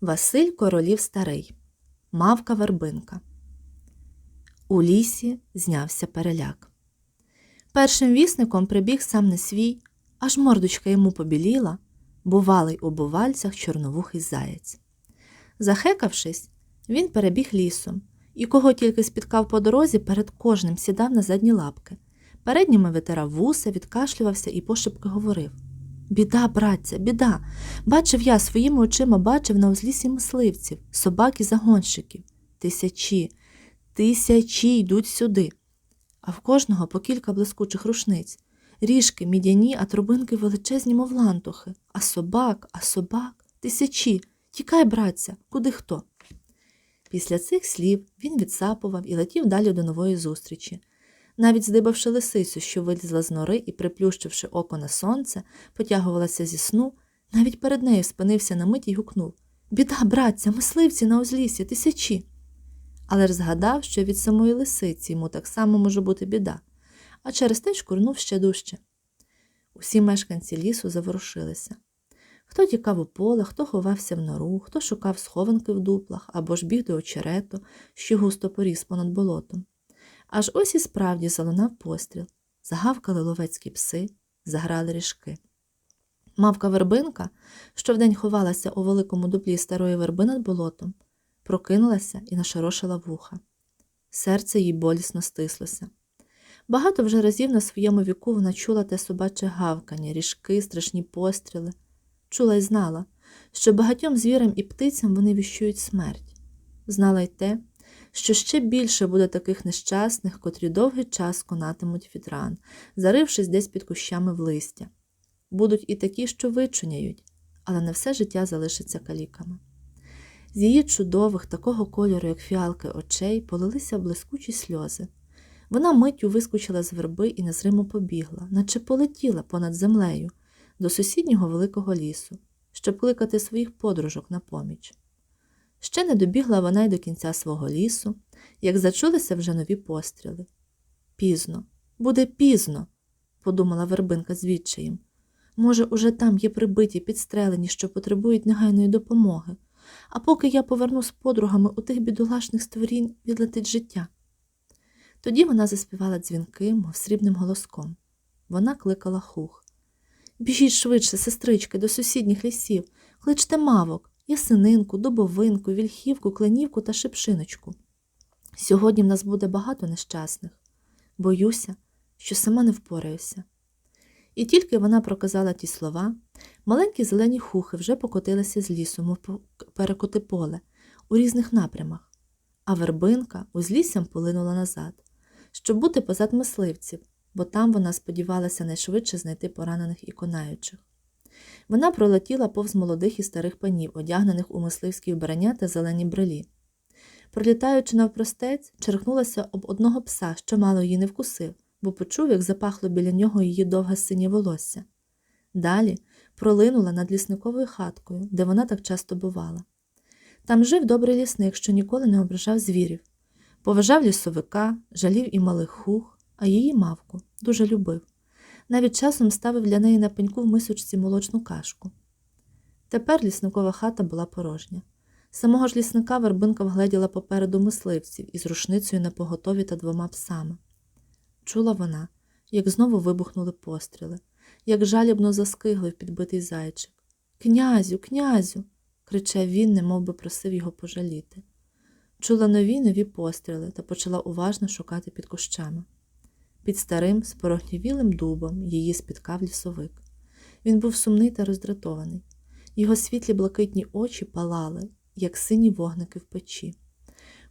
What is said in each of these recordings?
Василь Королів Старий, Мавка Вербинка. У лісі знявся переляк. Першим вісником прибіг сам не свій, аж мордочка йому побіліла, бувалий у бувальцях чорновухий заєць. Захекавшись, він перебіг лісом і кого тільки спіткав по дорозі, перед кожним сідав на задні лапки. Передніми витирав вуса, відкашлювався і пошепки говорив Біда, братця, біда. Бачив я своїми очима бачив на узлісі мисливців, собак і загонщиків. Тисячі, тисячі йдуть сюди. А в кожного по кілька блискучих рушниць. Ріжки, мідяні, а трубинки величезні, мов лантухи. А собак, а собак, тисячі. Тікай, братця, куди хто. Після цих слів він відсапував і летів далі до нової зустрічі. Навіть здибавши лисицю, що вилізла з нори і, приплющивши око на сонце, потягувалася зі сну, навіть перед нею спинився на мить і гукнув Біда, братця, мисливці на узлісі, тисячі. Але ж згадав, що від самої лисиці йому так само може бути біда, а через те шкурнув ще дужче. Усі мешканці лісу заворушилися. Хто тікав у поле, хто ховався в нору, хто шукав схованки в дуплах або ж біг до очерету, що густо поріс понад болотом. Аж ось і справді залунав постріл, загавкали ловецькі пси, заграли ріжки. Мавка вербинка, що вдень ховалася у великому дуплі старої верби над болотом, прокинулася і нашорошила вуха. Серце їй болісно стислося. Багато вже разів на своєму віку вона чула те собаче гавкання, ріжки, страшні постріли. Чула й знала, що багатьом звірам і птицям вони віщують смерть. Знала й те, що ще більше буде таких нещасних, котрі довгий час конатимуть від ран, зарившись десь під кущами в листя. Будуть і такі, що вичуняють, але не все життя залишиться каліками. З її чудових, такого кольору, як фіалки очей, полилися блискучі сльози. Вона миттю вискочила з верби і незримо побігла, наче полетіла понад землею до сусіднього великого лісу, щоб кликати своїх подружок на поміч. Ще не добігла вона й до кінця свого лісу, як зачулися вже нові постріли. Пізно, буде пізно, подумала вербинка з відчаєм. Може, уже там є прибиті, підстрелені, що потребують негайної допомоги, а поки я поверну з подругами у тих бідолашних створінь відлетить життя. Тоді вона заспівала дзвінким, мов срібним голоском. Вона кликала хух. Біжіть швидше, сестрички, до сусідніх лісів, кличте мавок, ясининку, дубовинку, вільхівку, кленівку та шипшиночку. Сьогодні в нас буде багато нещасних. Боюся, що сама не впораюся. І тільки вона проказала ті слова, маленькі зелені хухи вже покотилися з лісу, мов перекоти поле, у різних напрямах, а вербинка узліссям полинула назад, щоб бути позад мисливців, бо там вона сподівалася найшвидше знайти поранених і конаючих. Вона пролетіла повз молодих і старих панів, одягнених у мисливські вбрання та зелені брелі. Пролітаючи навпростець, черкнулася об одного пса, що мало її не вкусив, бо почув, як запахло біля нього її довге синє волосся. Далі пролинула над лісниковою хаткою, де вона так часто бувала. Там жив добрий лісник, що ніколи не ображав звірів, поважав лісовика, жалів і малих хух, а її мавку дуже любив. Навіть часом ставив для неї на пеньку в мисочці молочну кашку. Тепер лісникова хата була порожня. Самого ж лісника вербинка вгледіла попереду мисливців із рушницею на поготові та двома псами. Чула вона, як знову вибухнули постріли, як жалібно заскиглив підбитий зайчик. Князю, князю. кричав він, немов би просив його пожаліти. Чула нові нові постріли та почала уважно шукати під кущами. Під старим, спорогнівілим дубом її спіткав лісовик. Він був сумний та роздратований. Його світлі блакитні очі палали, як сині вогники в печі.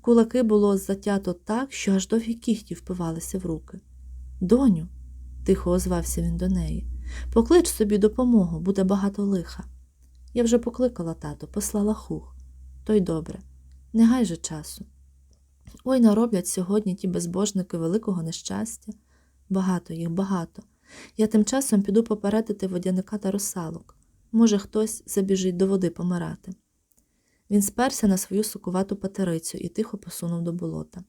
Кулаки було затято так, що аж довгі кіхті впивалися в руки. Доню, тихо озвався він до неї, поклич собі допомогу, буде багато лиха. Я вже покликала тато, послала хух. То й добре, не гай же часу. Ой нароблять сьогодні ті безбожники великого нещастя. Багато їх, багато. Я тим часом піду попередити водяника та русалок. Може, хтось забіжить до води помирати. Він сперся на свою сукувату патерицю і тихо посунув до болота.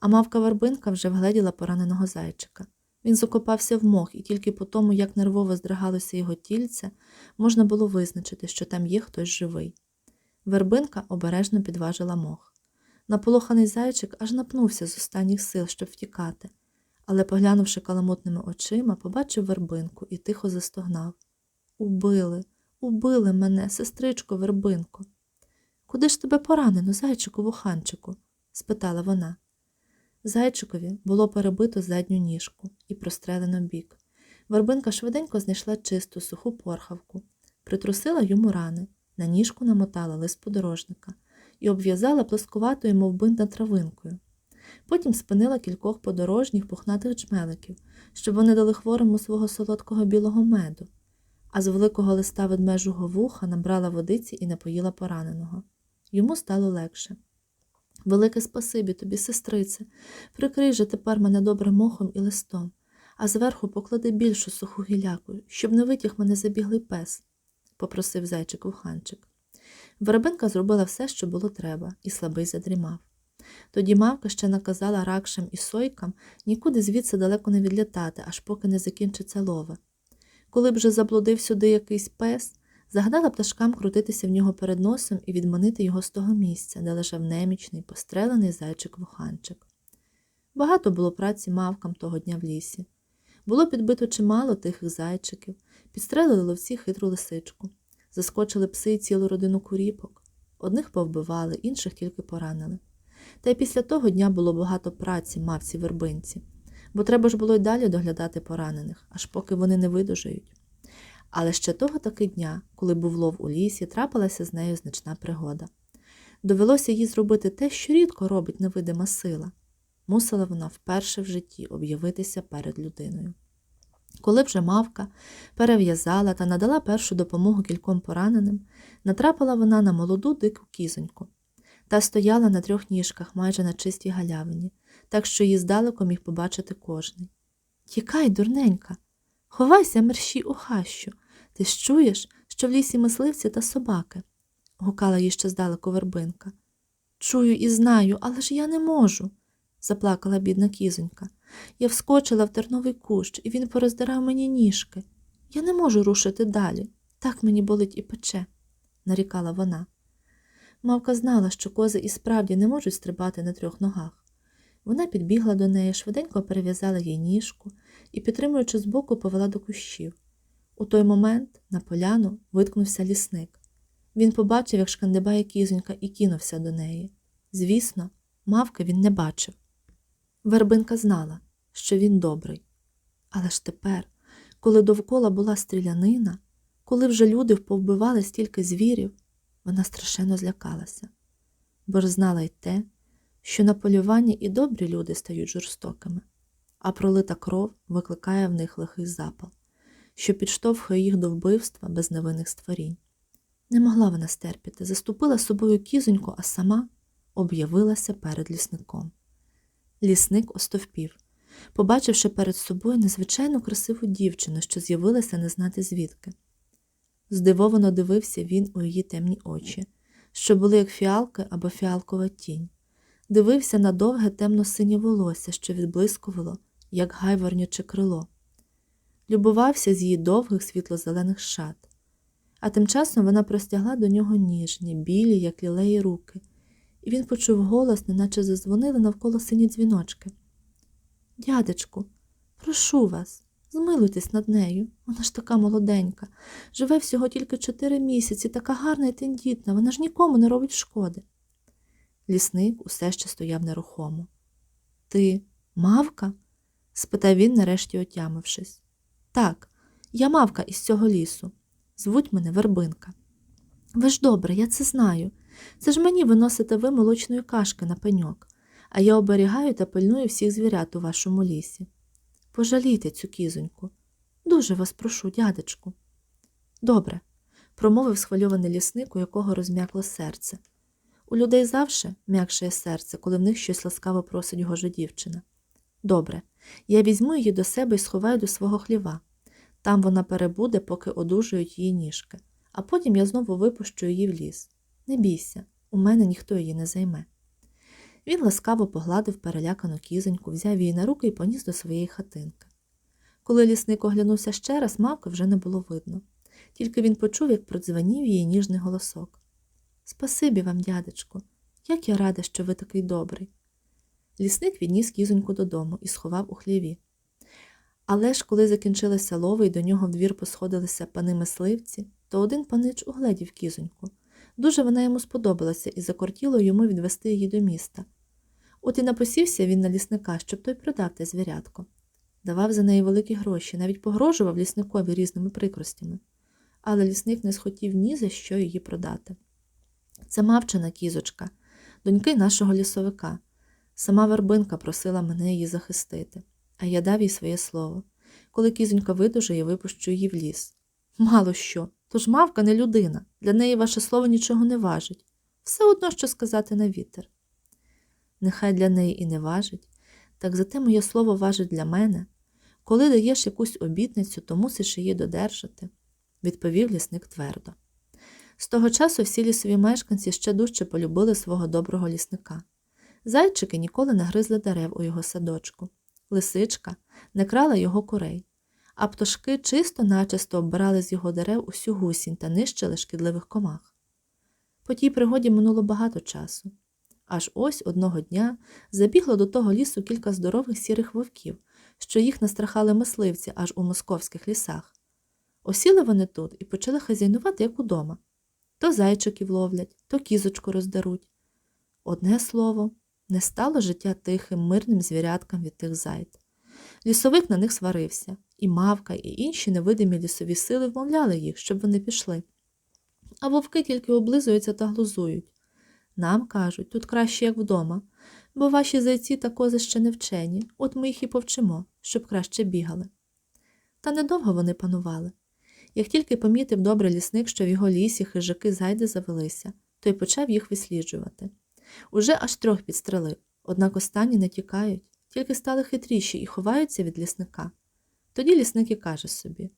А мавка вербинка вже вгледіла пораненого зайчика. Він закопався в мох, і тільки по тому, як нервово здригалося його тільце, можна було визначити, що там є хтось живий. Вербинка обережно підважила мох. Наполоханий зайчик аж напнувся з останніх сил, щоб втікати, але, поглянувши каламутними очима, побачив вербинку і тихо застогнав. Убили, убили мене, сестричко, вербинко. Куди ж тебе поранено, зайчику вуханчику? спитала вона. Зайчикові було перебито задню ніжку і прострелено бік. Вербинка швиденько знайшла чисту суху порхавку, притрусила йому рани, на ніжку намотала лист подорожника і обв'язала плоскуватою, мов бинта травинкою. Потім спинила кількох подорожніх пухнатих джмеликів, щоб вони дали хворому свого солодкого білого меду, а з великого листа ведмежого вуха набрала водиці і напоїла пораненого. Йому стало легше. Велике спасибі тобі, сестрице, прикрий же тепер мене добрим мохом і листом, а зверху поклади більшу суху гіляку, щоб не витяг мене забіглий пес, попросив зайчик вуханчик. Вербинка зробила все, що було треба, і слабий задрімав. Тоді мавка ще наказала ракшам і сойкам нікуди звідси далеко не відлітати, аж поки не закінчиться лова. Коли б вже заблудив сюди якийсь пес, загадала пташкам крутитися в нього перед носом і відманити його з того місця, де лежав немічний, пострелений зайчик-вуханчик. Багато було праці мавкам того дня в лісі. Було підбито чимало тихих зайчиків, підстрелили ловці хитру лисичку, заскочили пси і цілу родину куріпок. Одних повбивали, інших тільки поранили. Та й після того дня було багато праці мавці вербинці, бо треба ж було й далі доглядати поранених, аж поки вони не видужають. Але ще того таки дня, коли був лов у лісі, трапилася з нею значна пригода. Довелося їй зробити те, що рідко робить невидима сила. Мусила вона вперше в житті об'явитися перед людиною. Коли вже мавка перев'язала та надала першу допомогу кільком пораненим, натрапила вона на молоду дику кізоньку. Та стояла на трьох ніжках майже на чистій галявині, так що її здалеку міг побачити кожний. Тікай, дурненька, ховайся мерщій у хащу. Ти ж чуєш, що в лісі мисливці та собаки, гукала їй ще здалеку вербинка. Чую і знаю, але ж я не можу, заплакала бідна кізонька. Я вскочила в терновий кущ, і він пороздирав мені ніжки. Я не можу рушити далі. Так мені болить і пече, нарікала вона. Мавка знала, що кози і справді не можуть стрибати на трьох ногах. Вона підбігла до неї, швиденько перев'язала їй ніжку і, підтримуючи збоку, повела до кущів. У той момент на поляну виткнувся лісник. Він побачив, як шкандибає кізонька, і кинувся до неї. Звісно, мавки він не бачив. Вербинка знала, що він добрий. Але ж тепер, коли довкола була стрілянина, коли вже люди повбивали стільки звірів, вона страшенно злякалася, бо ж знала й те, що на полюванні і добрі люди стають жорстокими, а пролита кров викликає в них лихий запал, що підштовхує їх до вбивства безневинних створінь. Не могла вона стерпіти, заступила собою кізоньку, а сама об'явилася перед лісником. Лісник остовпів, побачивши перед собою незвичайно красиву дівчину, що з'явилася не знати звідки. Здивовано дивився він у її темні очі, що були як фіалки або фіалкова тінь, дивився на довге темно-синє волосся, що відблискувало, як гайворняче крило, любувався з її довгих світло-зелених шат, а тим часом вона простягла до нього ніжні, білі, як лілеї руки, і він почув голос, неначе зазвонили навколо сині дзвіночки. Дядечку, прошу вас. Змилуйтесь над нею, вона ж така молоденька, живе всього тільки чотири місяці, така гарна і тендітна, вона ж нікому не робить шкоди. Лісник усе ще стояв нерухомо. Ти мавка? спитав він, нарешті отямившись. Так, я мавка із цього лісу. Звуть мене Вербинка. Ви ж добре, я це знаю. Це ж мені виносите ви молочної кашки на пеньок, а я оберігаю та пильную всіх звірят у вашому лісі. Пожалійте цю кізоньку. Дуже вас прошу, дядечку. Добре, промовив схвильований лісник, у якого розм'якло серце. У людей завше м'якшає серце, коли в них щось ласкаво просить ж дівчина. Добре, я візьму її до себе і сховаю до свого хліва. Там вона перебуде, поки одужують її ніжки, а потім я знову випущу її в ліс. Не бійся, у мене ніхто її не займе. Він ласкаво погладив перелякану кізоньку, взяв її на руки і поніс до своєї хатинки. Коли лісник оглянувся ще раз, мавки вже не було видно, тільки він почув, як продзвонів її ніжний голосок. Спасибі вам, дядечку, як я рада, що ви такий добрий. Лісник відніс кізоньку додому і сховав у хліві. Але ж, коли закінчилося лови і до нього в двір посходилися пани мисливці, то один панич угледів кізоньку. Дуже вона йому сподобалася і закортіло йому відвести її до міста. От і напосівся він на лісника, щоб той продав те звірятко. Давав за неї великі гроші, навіть погрожував лісникові різними прикростями. Але лісник не схотів ні за що її продати. Це мавчина кізочка, доньки нашого лісовика. Сама вербинка просила мене її захистити, а я дав їй своє слово. Коли кізонька видужає, випущу її в ліс. Мало що, тож мавка не людина, для неї ваше слово нічого не важить. Все одно, що сказати на вітер. Нехай для неї і не важить, так зате моє слово важить для мене. Коли даєш якусь обітницю, то мусиш її додержати, відповів лісник твердо. З того часу всі лісові мешканці ще дужче полюбили свого доброго лісника. Зайчики ніколи не гризли дерев у його садочку, лисичка не крала його курей, а пташки чисто начисто оббирали з його дерев усю гусінь та нищили шкідливих комах. По тій пригоді минуло багато часу. Аж ось одного дня забігло до того лісу кілька здорових сірих вовків, що їх настрахали мисливці аж у московських лісах. Осіли вони тут і почали хазяйнувати, як удома. То зайчиків ловлять, то кізочку роздеруть. Одне слово, не стало життя тихим, мирним звіряткам від тих зайд. Лісовик на них сварився, і мавка, і інші невидимі лісові сили вмовляли їх, щоб вони пішли. А вовки тільки облизуються та глузують. Нам кажуть, тут краще, як вдома, бо ваші зайці та кози ще не вчені, от ми їх і повчимо, щоб краще бігали. Та недовго вони панували. Як тільки помітив добрий лісник, що в його лісі хижаки зайди завелися, то й почав їх висліджувати. Уже аж трьох підстрелив, однак останні не тікають, тільки стали хитріші і ховаються від лісника. Тоді лісник і каже собі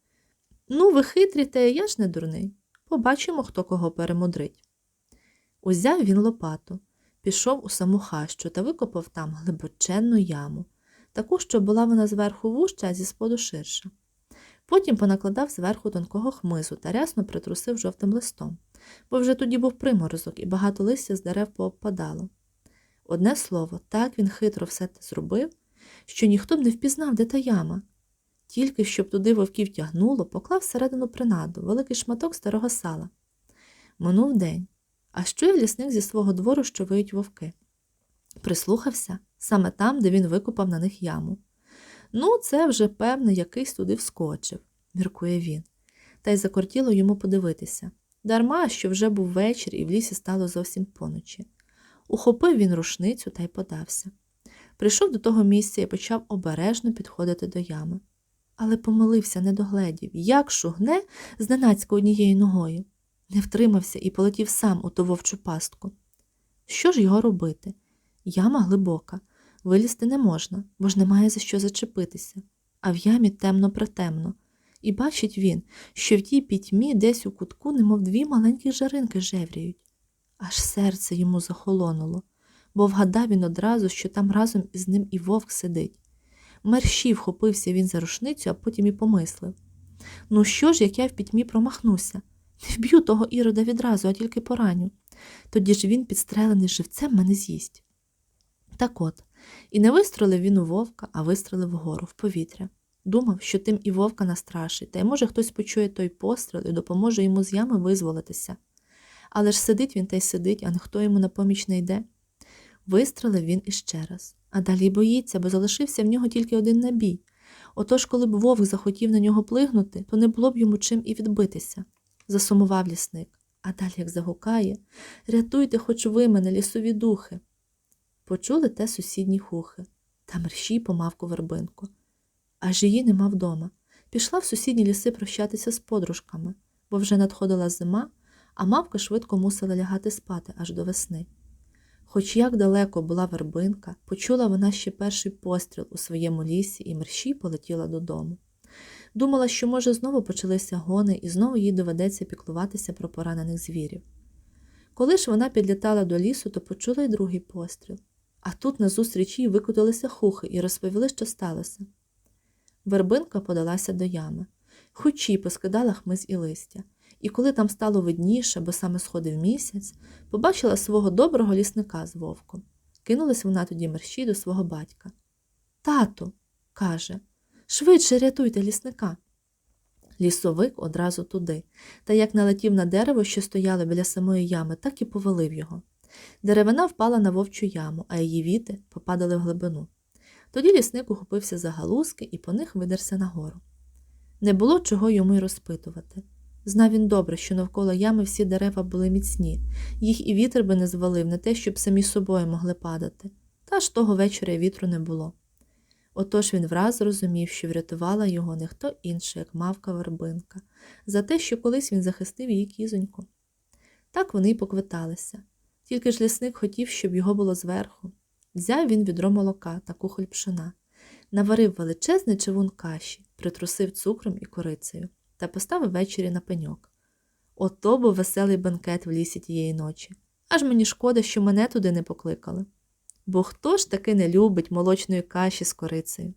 Ну, ви хитрі, та я ж не дурний. Побачимо, хто кого перемудрить. Узяв він лопату, пішов у саму хащу та викопав там глибоченну яму, таку, що була вона зверху вужча, а зі споду ширша. Потім понакладав зверху тонкого хмизу та рясно притрусив жовтим листом, бо вже тоді був приморозок і багато листя з дерев пообпадало. Одне слово, так він хитро все те зробив, що ніхто б не впізнав, де та яма. Тільки щоб туди вовків тягнуло, поклав всередину принаду великий шматок старого сала. Минув день. А що й лісник зі свого двору, що виють вовки? Прислухався саме там, де він викопав на них яму. Ну, це вже, певне, якийсь туди вскочив, міркує він, та й закортіло йому подивитися. Дарма, що вже був вечір і в лісі стало зовсім поночі. Ухопив він рушницю та й подався. Прийшов до того місця і почав обережно підходити до ями. Але помилився, не догледів, як шугне зненацька однією ногою. Не втримався і полетів сам у ту вовчу пастку. Що ж його робити? Яма глибока, вилізти не можна, бо ж немає за що зачепитися, а в ямі темно притемно. І бачить він, що в тій пітьмі десь у кутку, немов дві маленькі жаринки жевріють. Аж серце йому захолонуло, бо вгадав він одразу, що там разом із ним і вовк сидить. Мерщій вхопився він за рушницю, а потім і помислив ну що ж, як я в пітьмі промахнуся? Не вб'ю того ірода відразу, а тільки пораню. Тоді ж він, підстрелений живцем, мене з'їсть. Так от, і не вистрелив він у вовка, а вистрелив вгору, в повітря. Думав, що тим і вовка настрашить, та й може хтось почує той постріл і допоможе йому з ями визволитися. Але ж сидить він та й сидить, а ніхто йому на поміч не йде. Вистрелив він іще раз, а далі боїться, бо залишився в нього тільки один набій. Отож, коли б вовк захотів на нього плигнути, то не було б йому чим і відбитися. Засумував лісник, а далі як загукає Рятуйте, хоч ви мене, лісові духи. Почули те сусідні хухи та мерщій помавку вербинку. Аж її нема вдома. Пішла в сусідні ліси прощатися з подружками, бо вже надходила зима, а мавка швидко мусила лягати спати аж до весни. Хоч як далеко була вербинка, почула вона ще перший постріл у своєму лісі і мерщій полетіла додому. Думала, що, може, знову почалися гони, і знову їй доведеться піклуватися про поранених звірів. Коли ж вона підлітала до лісу, то почула й другий постріл. А тут назустріч їй викотилися хухи і розповіли, що сталося. Вербинка подалася до ями. Хучі поскидала хмиз і листя, і коли там стало видніше, бо саме сходив місяць, побачила свого доброго лісника з вовком. Кинулась вона тоді мерщій до свого батька. Тату, каже, швидше рятуйте лісника. Лісовик одразу туди, та як налетів на дерево, що стояло біля самої ями, так і повалив його. Деревина впала на вовчу яму, а її віти попадали в глибину. Тоді лісник ухопився за галузки і по них видерся нагору. Не було чого йому й розпитувати. Знав він добре, що навколо ями всі дерева були міцні, їх і вітер би не звалив, не те, щоб самі собою могли падати. Та ж того вечора вітру не було. Отож він враз зрозумів, що врятувала його не хто інший, як мавка вербинка, за те, що колись він захистив її кізоньку. Так вони й поквиталися. Тільки ж лісник хотів, щоб його було зверху. Взяв він відро молока та кухоль пшена, наварив величезний чавун каші, притрусив цукром і корицею та поставив ввечері на пеньок. Ото був веселий бенкет в лісі тієї ночі. Аж мені шкода, що мене туди не покликали. Бо хто ж таки не любить молочної каші з корицею?